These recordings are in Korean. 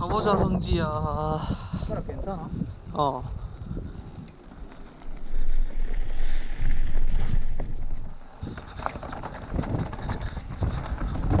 가보자 성지야 카메라 괜찮아? 어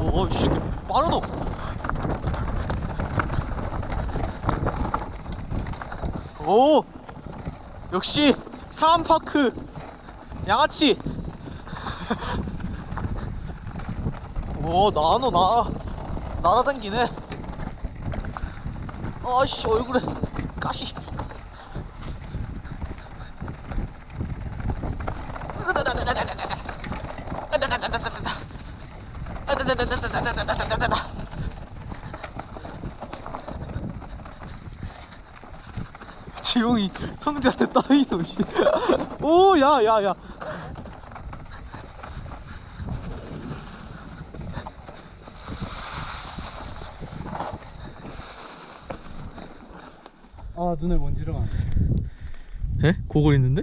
오, 씨, 빠르노. 오, 역시 사암파크 양아치. 오, 나노 나 날아다니네. 아씨 얼굴에 가시. 지용이 성재한테 따위노 씨. 오, 야, 야, 야. 아 눈에 먼지를 안. 에? 고글 있는데?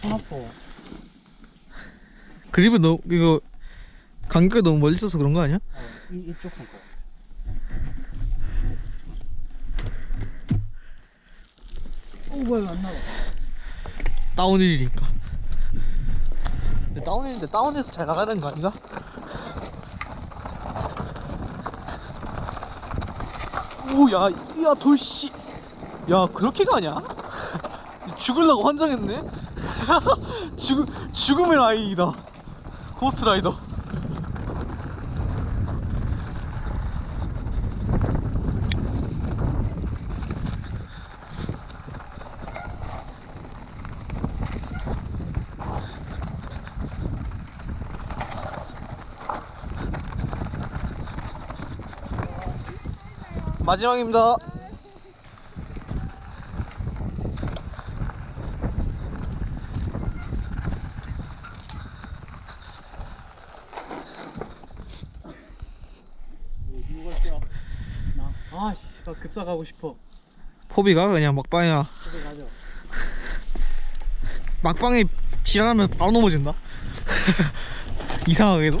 손 아파. 그립은 너무 이거 간격이 너무 멀리 있어서 그런 거 아니야? 어, 이 이쪽 한 거. 어 뭐야 안 나와. 다운힐이니까. 다운힐인데 다운해서 잘 나가야 되는 거 아닌가? 오, 야, 야, 돌씨. 야, 그렇게 가냐? 죽을라고 환장했네? 죽, 죽음의 라이다. 고스트 라이더. 마지막입니다. 나. 아씨, 나 급사 가고 싶어. 포비가 그냥 막방이야. 집에. 막방에 지랄하면 바로 넘어진다. 이상하게도.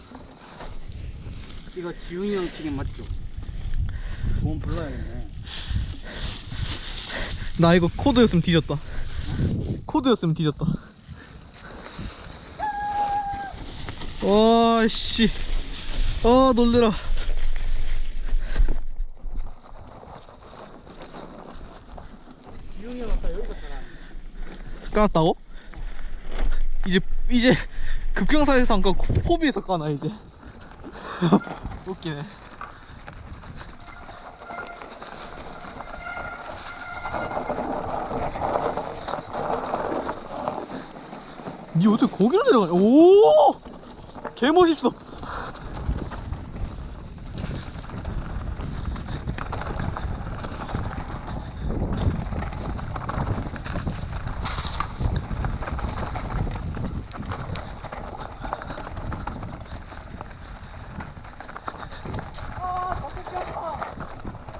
이거 지웅이 형 튀김 맞죠? 돈 불러야겠네. 나 이거 코드였으면 뒤졌다. 코드였으면 뒤졌다. 와, 씨. 아, 놀래라. 지웅이 형 아까 여기서. 까놨다고? 이제 이제 급경사에서 안 까고 포비에서 까나 이제 웃기네. 니 어떻게 거기로 내려가냐? 오! 개 멋있어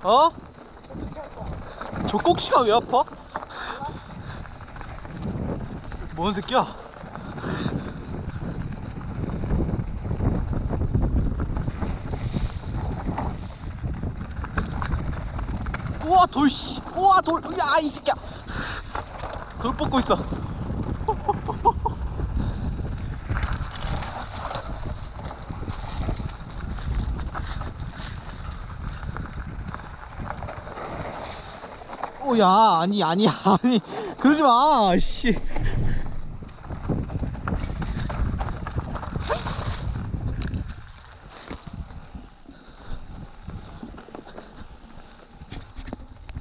어? 저 꼭지가 왜 아파? 뭔 새끼야? 우와 돌 씨 우와 돌 야이 새끼야 돌 뽑고 있어 오야 아니 아니 아니 그러지 마 씨.